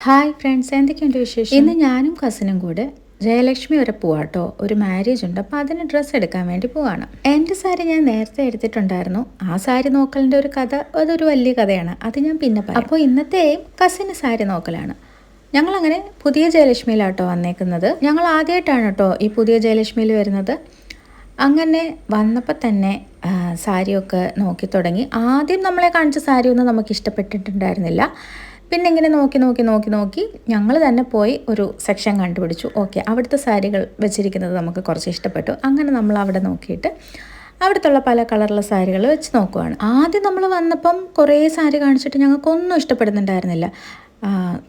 Hi friends എന്തൊക്കെയുണ്ട് വിശേഷം? ഇന്ന് ഞാനും കസിനും കൂടെ ജയലക്ഷ്മി വരെ പോവാട്ടോ. ഒരു മാരേജ് ഉണ്ട്. അപ്പോൾ അതിന് ഡ്രസ്സ് എടുക്കാൻ വേണ്ടി പോവാണ്. എന്റെ സാരി ഞാൻ നേരത്തെ എടുത്തിട്ടുണ്ടായിരുന്നു. ആ സാരി നോക്കലിന്റെ ഒരു കഥ അതൊരു വലിയ കഥയാണ്. അത് ഞാൻ പിന്നെ പറയാം. അപ്പോൾ ഇന്നത്തെയും കസിന് സാരി നോക്കലാണ്. ഞങ്ങളങ്ങനെ പുതിയ ജയലക്ഷ്മിയിലാട്ടോ വന്നേക്കുന്നത്. ഞങ്ങൾ ആദ്യമായിട്ടാണ് കേട്ടോ ഈ പുതിയ ജയലക്ഷ്മിയിൽ വരുന്നത്. അങ്ങനെ വന്നപ്പോൾ തന്നെ സാരിയൊക്കെ നോക്കി തുടങ്ങി. ആദ്യം നമ്മളെ കാണിച്ച സാരിയൊന്നും നമുക്ക് ഇഷ്ടപ്പെട്ടിട്ടുണ്ടായിരുന്നില്ല. പിന്നെ ഇങ്ങനെ നോക്കി നോക്കി നോക്കി നോക്കി ഞങ്ങൾ തന്നെ പോയി ഒരു സെക്ഷൻ കണ്ടുപിടിച്ചു. ഓക്കെ അവിടുത്തെ സാരികൾ വെച്ചിരിക്കുന്നത് നമുക്ക് കുറച്ച് ഇഷ്ടപ്പെട്ടു. അങ്ങനെ നമ്മൾ അവിടെ നോക്കിയിട്ട് അവിടുത്തുള്ള പല കളറുള്ള സാരികൾ വെച്ച് നോക്കുവാണ്. ആദ്യം നമ്മൾ വന്നപ്പം കുറേ സാരി കാണിച്ചിട്ട് ഞങ്ങൾക്കൊന്നും ഇഷ്ടപ്പെടുന്നുണ്ടായിരുന്നില്ല.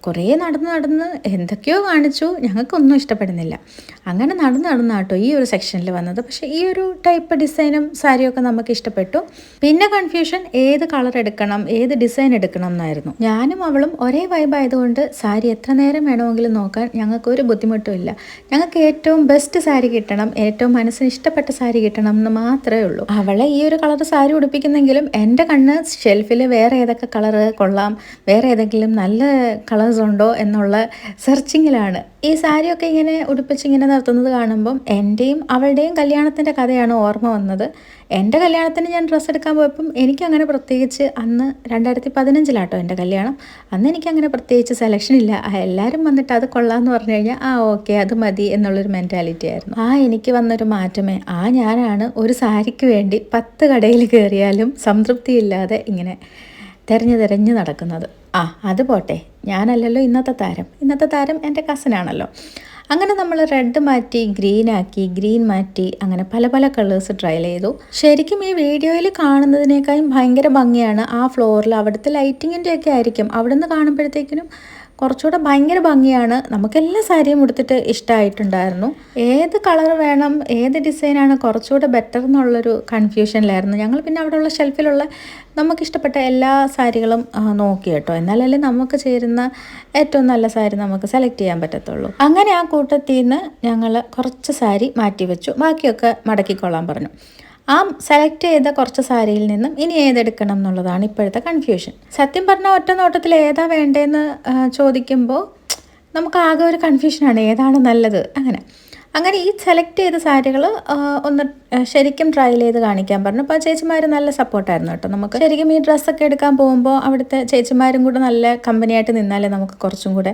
കുറേ നടന്ന് നടന്ന് എന്തൊക്കെയോ കാണിച്ചു. ഞങ്ങൾക്കൊന്നും ഇഷ്ടപ്പെടുന്നില്ല. അങ്ങനെ നടന്ന് നടന്നാട്ടോ ഈ ഒരു സെക്ഷനിൽ വന്നത്. പക്ഷേ ഈ ഒരു ടൈപ്പ് ഡിസൈനും സാരിയൊക്കെ നമുക്ക് ഇഷ്ടപ്പെട്ടു. പിന്നെ കൺഫ്യൂഷൻ ഏത് കളർ എടുക്കണം ഏത് ഡിസൈൻ എടുക്കണം എന്നായിരുന്നു. ഞാനും അവളും ഒരേ വൈബ് ആയതുകൊണ്ട് സാരി എത്ര നേരം വേണമെങ്കിലും നോക്കാൻ ഞങ്ങൾക്ക് ഒരു ബുദ്ധിമുട്ടും ഇല്ല. ഞങ്ങൾക്ക് ഏറ്റവും ബെസ്റ്റ് സാരി കിട്ടണം ഏറ്റവും മനസ്സിന് ഇഷ്ടപ്പെട്ട സാരി കിട്ടണം എന്ന് മാത്രമേ ഉള്ളൂ. അവളെ ഈ ഒരു കളർ സാരി ഉടുപ്പിക്കുന്നെങ്കിലും എന്റെ കണ്ണ് ഷെൽഫിൽ വേറെ ഏതൊക്കെ കളറ് കൊള്ളാം വേറെ ഏതെങ്കിലും നല്ല കളേഴ്സ് ഉണ്ടോ എന്നുള്ള സെർച്ചിങ്ങിലാണ് ഈ സാരിയൊക്കെ ഇങ്ങനെ ഉടുപ്പിച്ച് ഇങ്ങനെ നിർത്തുന്നത് കാണുമ്പം എന്റെയും അവളുടെയും കല്യാണത്തിന്റെ കഥയാണ് ഓർമ്മ വന്നത്. എന്റെ കല്യാണത്തിന് ഞാൻ ഡ്രസ്സ് എടുക്കാൻ പോയപ്പം എനിക്കങ്ങനെ പ്രത്യേകിച്ച് അന്ന് രണ്ടായിരത്തി പതിനഞ്ചിലാട്ടോ എന്റെ കല്യാണം. അന്ന് എനിക്കങ്ങനെ പ്രത്യേകിച്ച് സെലക്ഷൻ ഇല്ല. ആ, എല്ലാവരും വന്നിട്ട് അത് കൊള്ളാമെന്ന് പറഞ്ഞു കഴിഞ്ഞാൽ ആ ഓക്കെ അത് മതി എന്നുള്ളൊരു മെന്റാലിറ്റി ആയിരുന്നു. ആ എനിക്ക് വന്നൊരു മാറ്റമേ ആ ഞാനാണ് ഒരു സാരിക്ക് വേണ്ടി പത്ത് കടയിൽ കയറിയാലും സംതൃപ്തിയില്ലാതെ ഇങ്ങനെ തിരഞ്ഞു തിരഞ്ഞു നടക്കുന്നത്. ആ അത് പോട്ടെ. ഞാനല്ലല്ലോ ഇന്നത്തെ താരം. ഇന്നത്തെ താരം എന്റെ കസിനാണല്ലോ അങ്ങനെ നമ്മൾ റെഡ് മാറ്റി ഗ്രീൻ ആക്കി ഗ്രീൻ മാറ്റി അങ്ങനെ പല പല കളേഴ്സ് ട്രയൽ ചെയ്തു. ശരിക്കും ഈ വീഡിയോയിൽ കാണുന്നതിനേക്കാളും ഭയങ്കര ഭംഗിയാണ് ആ ഫ്ലോറിൽ അവിടുത്തെ ലൈറ്റിങ്ങിന്റെ ഒക്കെ ആയിരിക്കും. അവിടെ നിന്ന് കാണുമ്പോഴത്തേക്കിനും കുറച്ചുകൂടെ ഭയങ്കര ഭംഗിയാണ്. നമുക്കെല്ലാ സാരിയും ഉടുത്തിട്ട് ഇഷ്ടമായിട്ടുണ്ടായിരുന്നു ഏത് കളർ വേണം ഏത് ഡിസൈനാണ് കുറച്ചുകൂടെ ബെറ്റർ എന്നുള്ളൊരു കൺഫ്യൂഷനിലായിരുന്നു ഞങ്ങൾ പിന്നെ അവിടെയുള്ള ഷെൽഫിലുള്ള നമുക്കിഷ്ടപ്പെട്ട എല്ലാ സാരികളും നോക്കി കേട്ടോ. എന്നാലല്ലേ നമുക്ക് ചേരുന്ന ഏറ്റവും നല്ല സാരി നമുക്ക് സെലക്ട് ചെയ്യാൻ പറ്റത്തുള്ളൂ. അങ്ങനെ ആ കൂട്ടത്തിൽ നിന്ന് ഞങ്ങൾ കുറച്ച് സാരി മാറ്റി വെച്ചു ബാക്കിയൊക്കെ മടക്കിക്കൊള്ളാൻ പറഞ്ഞു. ആ സെലക്ട് ചെയ്ത കുറച്ച് സാരിയിൽ നിന്നും ഇനി ഏതെടുക്കണം എന്നുള്ളതാണ് ഇപ്പോഴത്തെ കൺഫ്യൂഷൻ സത്യം പറഞ്ഞാൽ ഒറ്റ നോട്ടത്തിൽ ഏതാ വേണ്ടതെന്ന് ചോദിക്കുമ്പോൾ നമുക്ക് ആകെ ഒരു കൺഫ്യൂഷനാണ് ഏതാണ് നല്ലത്? അങ്ങനെ. അങ്ങനെ ഈ സെലക്ട് ചെയ്ത സാരികൾ ഒന്ന് ശരിക്കും ട്രയൽ ചെയ്ത് കാണിക്കാൻ പറഞ്ഞു. അപ്പോൾ ചേച്ചിമാർ നല്ല സപ്പോർട്ടായിരുന്നു കേട്ടോ. നമുക്ക് ശരിക്കും ഈ ഡ്രസ്സൊക്കെ എടുക്കാൻ പോകുമ്പോൾ അവിടുത്തെ ചേച്ചിമാരും കൂടെ നല്ല കമ്പനിയായിട്ട് നിന്നാലേ നമുക്ക് കുറച്ചും കൂടെ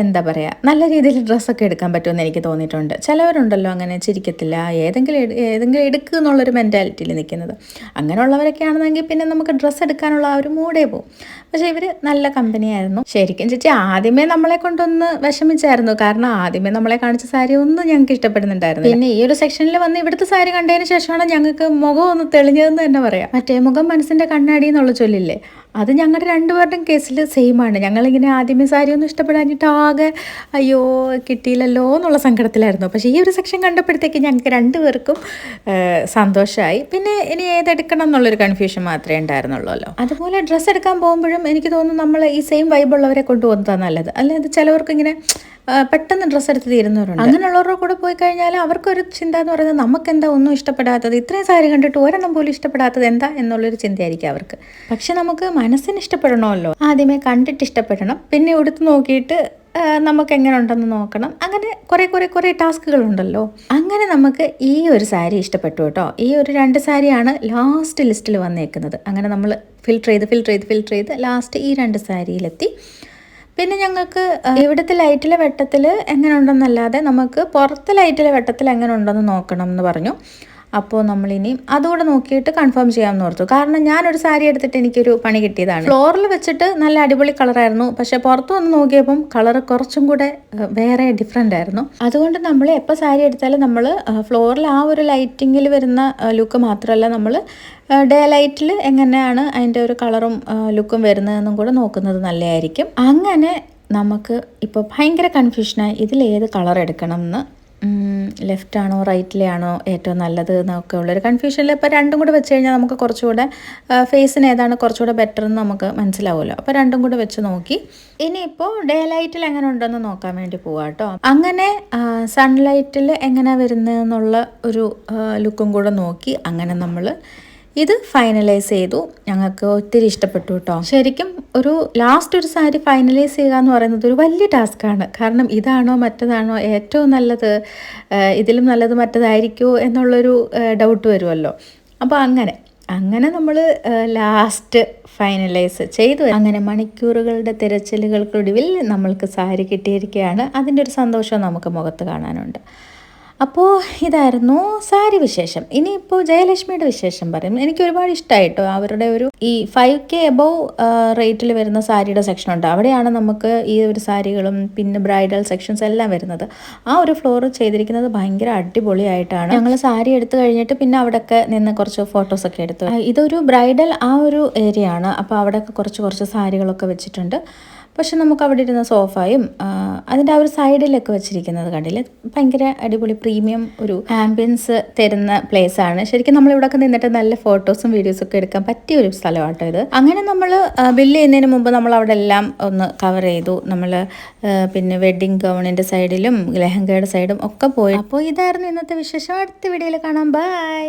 എന്താ പറയുക നല്ല രീതിയിൽ ഡ്രസ്സൊക്കെ എടുക്കാൻ പറ്റുമെന്ന് എനിക്ക് തോന്നിയിട്ടുണ്ട്. ചിലവരുണ്ടല്ലോ അങ്ങനെ ചിരിക്കത്തില്ല ഏതെങ്കിലും ഏതെങ്കിലും എടുക്കുക എന്നുള്ളൊരു മെന്റാലിറ്റിയിൽ നിൽക്കുന്നത് അങ്ങനെയുള്ളവരൊക്കെ ആണെന്നെങ്കിൽ പിന്നെ നമുക്ക് ഡ്രസ്സ് എടുക്കാനുള്ള ആ ഒരു മൂടേ പോകും പക്ഷേ ഇവർ നല്ല കമ്പനിയായിരുന്നു ശരിക്കും ചേച്ചി ആദ്യമേ നമ്മളെ കൊണ്ടൊന്ന് വിഷമിച്ചായിരുന്നു. കാരണം ആദ്യമേ നമ്മളെ കാണിച്ച സാരി ഒന്നും ഞങ്ങൾക്ക് ഇഷ്ടപ്പെടുന്നുണ്ടായിരുന്നു പിന്നെ ഈ ഒരു സെക്ഷനിൽ വന്ന് ഇവിടുത്തെ സാരി കണ്ടതിന് ശേഷമാണ് ഞങ്ങൾക്ക് മുഖം ഒന്ന് തെളിഞ്ഞതെന്ന് തന്നെ പറയാം. മറ്റേ മുഖം മനസ്സിന്റെ കണ്ണാടി എന്നുള്ള ചൊല്ലില്ലേ? അത് ഞങ്ങളുടെ രണ്ടുപേരുടെയും കേസിൽ സെയിമാണ് ഞങ്ങളിങ്ങനെ ആദ്യമേ സാരി ഒന്നും ഇഷ്ടപ്പെടാഞ്ഞിട്ട് ആകെ അയ്യോ കിട്ടിയില്ലല്ലോ എന്നുള്ള സങ്കടത്തിലായിരുന്നു. പക്ഷേ ഈ ഒരു സെക്ഷൻ കണ്ടപ്പോഴത്തേക്ക് ഞങ്ങൾക്ക് രണ്ടുപേർക്കും സന്തോഷമായി പിന്നെ ഇനി ഏതെടുക്കണം എന്നുള്ളൊരു കൺഫ്യൂഷൻ മാത്രമേ ഉണ്ടായിരുന്നുള്ളൂ അതുപോലെ ഡ്രസ്സ് എടുക്കാൻ പോകുമ്പോഴും എനിക്ക് തോന്നുന്നു നമ്മൾ ഈ സെയിം വൈബുള്ളവരെ കൊണ്ടുപോകുന്നതാണ് നല്ലത്. അല്ലാതെ ചിലവർക്ക് ഇങ്ങനെ പെട്ടെന്ന് ഡ്രസ്സ് എടുത്ത് തീരുന്നവരുണ്ട്. അങ്ങനെയുള്ളവരുടെ കൂടെ പോയി കഴിഞ്ഞാൽ അവർക്കൊരു ചിന്ത എന്ന് പറയുന്നത് നമുക്ക് എന്താ ഒന്നും ഇഷ്ടപ്പെടാത്തത്? ഇത്രയും സാരി കണ്ടിട്ട് ഒരെണ്ണം പോലും ഇഷ്ടപ്പെടാത്തത് എന്താ എന്നുള്ളൊരു ചിന്തയായിരിക്കും അവർക്ക്. പക്ഷെ നമുക്ക് മനസ്സിന് ഇഷ്ടപ്പെടണമല്ലോ. ആദ്യമേ കണ്ടിട്ട് ഇഷ്ടപ്പെടണം. പിന്നെ ഉടുത്ത് നോക്കിയിട്ട് നമുക്ക് എങ്ങനെ ഉണ്ടെന്ന് നോക്കണം. അങ്ങനെ കുറേ കുറേ കുറേ ടാസ്കുകളുണ്ടല്ലോ. അങ്ങനെ നമുക്ക് ഈ ഒരു സാരി ഇഷ്ടപ്പെട്ടു കേട്ടോ. ഈ ഒരു രണ്ട് സാരിയാണ് ലാസ്റ്റ് ലിസ്റ്റിൽ വന്നേക്കുന്നത്. അങ്ങനെ നമ്മൾ ഫിൽട്ടർ ചെയ്ത് ഫിൽട്ടർ ചെയ്ത് ഫിൽട്ടർ ചെയ്ത് ലാസ്റ്റ് ഈ രണ്ട് സാരിയിലെത്തി. പിന്നെ ഞങ്ങൾക്ക് ഇവിടുത്തെ ലൈറ്റിലെ വെട്ടത്തിൽ എങ്ങനെ ഉണ്ടെന്നല്ലാതെ നമുക്ക് പുറത്തെ ലൈറ്റിലെ വെട്ടത്തിൽ എങ്ങനെ ഉണ്ടെന്ന് നോക്കണം എന്ന് പറഞ്ഞു. അപ്പോൾ നമ്മളിനി അതുകൂടെ നോക്കിയിട്ട് കൺഫേം ചെയ്യാമെന്ന് ഓർത്തു. കാരണം ഞാനൊരു സാരി എടുത്തിട്ട് എനിക്കൊരു പണി കിട്ടിയതാണ്. ഫ്ലോറിൽ വെച്ചിട്ട് നല്ല അടിപൊളി കളറായിരുന്നു പക്ഷെ പുറത്തു വന്ന് നോക്കിയപ്പം കളർ കുറച്ചും കൂടെ വേറെ ഡിഫറെന്റ് ആയിരുന്നു. അതുകൊണ്ട് നമ്മൾ എപ്പോൾ സാരി എടുത്താലും നമ്മൾ ഫ്ലോറിൽ ആ ഒരു ലൈറ്റിങ്ങിൽ വരുന്ന ലുക്ക് മാത്രമല്ല നമ്മൾ ഡേ ലൈറ്റിൽ എങ്ങനെയാണ് അതിന്റെ ഒരു കളറും ലുക്കും വരുന്നതെന്നും കൂടെ നോക്കുന്നത് നല്ലതായിരിക്കും. അങ്ങനെ നമുക്ക് ഇപ്പോൾ ഭയങ്കര കൺഫ്യൂഷനായി ഇതിൽ ഏത് കളർ എടുക്കണം എന്ന് ലെഫ്റ്റ് ആണോ റൈറ്റിലെ ആണോ ഏറ്റവും നല്ലത് എന്നൊക്കെ ഉള്ളൊരു കൺഫ്യൂഷനിൽ ഇപ്പോൾ രണ്ടും കൂടെ വെച്ച് കഴിഞ്ഞാൽ നമുക്ക് കുറച്ചുകൂടെ ഫേസിന് ഏതാണ് കുറച്ചുകൂടെ ബെറ്റർ എന്ന് നമുക്ക് മനസ്സിലാവുമല്ലോ. അപ്പോൾ രണ്ടും കൂടെ വെച്ച് നോക്കി. ഇനിയിപ്പോൾ ഡേ ലൈറ്റിൽ എങ്ങനെ ഉണ്ടെന്ന് നോക്കാൻ വേണ്ടി പോവാം കേട്ടോ അങ്ങനെ സൺലൈറ്റിൽ എങ്ങനെ വരുന്നതെന്നുള്ള ഒരു ലുക്കും കൂടെ നോക്കി. അങ്ങനെ നമ്മൾ ഇത് ഫൈനലൈസ് ചെയ്തു. ഞങ്ങൾക്ക് ഒത്തിരി ഇഷ്ടപ്പെട്ടു കേട്ടോ ശരിക്കും ഒരു ലാസ്റ്റ് ഒരു സാരി ഫൈനലൈസ് ചെയ്യുക എന്ന് പറയുന്നത് ഒരു വലിയ ടാസ്ക് ആണ്. കാരണം ഇതാണോ മറ്റതാണോ ഏറ്റവും നല്ലത് ഇതിലും നല്ലത് മറ്റതായിരിക്കുമോ എന്നുള്ളൊരു ഡൗട്ട് വരുമല്ലോ. അപ്പോൾ അങ്ങനെ അങ്ങനെ നമ്മൾ ലാസ്റ്റ് ഫൈനലൈസ് ചെയ്തു. അങ്ങനെ മണിക്കൂറുകളുടെ തിരച്ചിലുകൾക്കൊടുവിൽ നമ്മൾക്ക് സാരി കിട്ടിയിരിക്കുകയാണ്. അതിന്റെ ഒരു സന്തോഷം നമുക്ക് മുഖത്ത് കാണാനുണ്ട്. അപ്പോൾ ഇതായിരുന്നു സാരി വിശേഷം. ഇനിയിപ്പോൾ ജയലക്ഷ്മിയുടെ വിശേഷം പറയും. എനിക്ക് ഒരുപാട് ഇഷ്ടമായിട്ടോ അവരുടെ ഒരു ഈ ഫൈവ് കെ എബവ് റേറ്റിൽ വരുന്ന സാരിയുടെ സെക്ഷൻ ഉണ്ട്. അവിടെയാണ് നമുക്ക് ഈ ഒരു സാരികളും പിന്നെ ബ്രൈഡൽ സെക്ഷൻസ് എല്ലാം വരുന്നത്. ആ ഒരു ഫ്ലോർ ചെയ്തിരിക്കുന്നത് ഭയങ്കര അടിപൊളിയായിട്ടാണ്. ഞങ്ങൾ സാരി എടുത്തു കഴിഞ്ഞിട്ട് പിന്നെ അവിടെയൊക്കെ നിന്ന് കുറച്ച് ഫോട്ടോസൊക്കെ എടുത്തു. ഇതൊരു ബ്രൈഡൽ ആ ഒരു ഏരിയ ആണ്. അപ്പോൾ അവിടെയൊക്കെ കുറച്ച് കുറച്ച് സാരികളൊക്കെ വെച്ചിട്ടുണ്ട്. പക്ഷെ നമുക്ക് അവിടെ ഇരുന്ന സോഫയും അതിന്റെ ആ ഒരു സൈഡിലൊക്കെ വെച്ചിരിക്കുന്നത് കണ്ടില്ലേ? ഭയങ്കര അടിപൊളി പ്രീമിയം ഒരു ആംബിയൻസ് തരുന്ന പ്ലേസ് ആണ്. ശരിക്കും നമ്മൾ ഇവിടെയൊക്കെ നിന്നിട്ട് നല്ല ഫോട്ടോസും വീഡിയോസും ഒക്കെ എടുക്കാൻ പറ്റിയ ഒരു സ്ഥലമാട്ടോ ഇത്. അങ്ങനെ നമ്മൾ ബില്ല് ചെയ്യുന്നതിന് മുമ്പ് നമ്മൾ അവിടെ എല്ലാം ഒന്ന് കവർ ചെയ്തു. നമ്മൾ പിന്നെ വെഡ്ഡിങ് ഗൗണിന്റെ സൈഡിലും ലെഹങ്കയുടെ സൈഡും ഒക്കെ പോയി. അപ്പോൾ ഇതായിരുന്നു ഇന്നത്തെ വിശേഷം. അടുത്ത വീഡിയോയിൽ കാണാം. ബൈ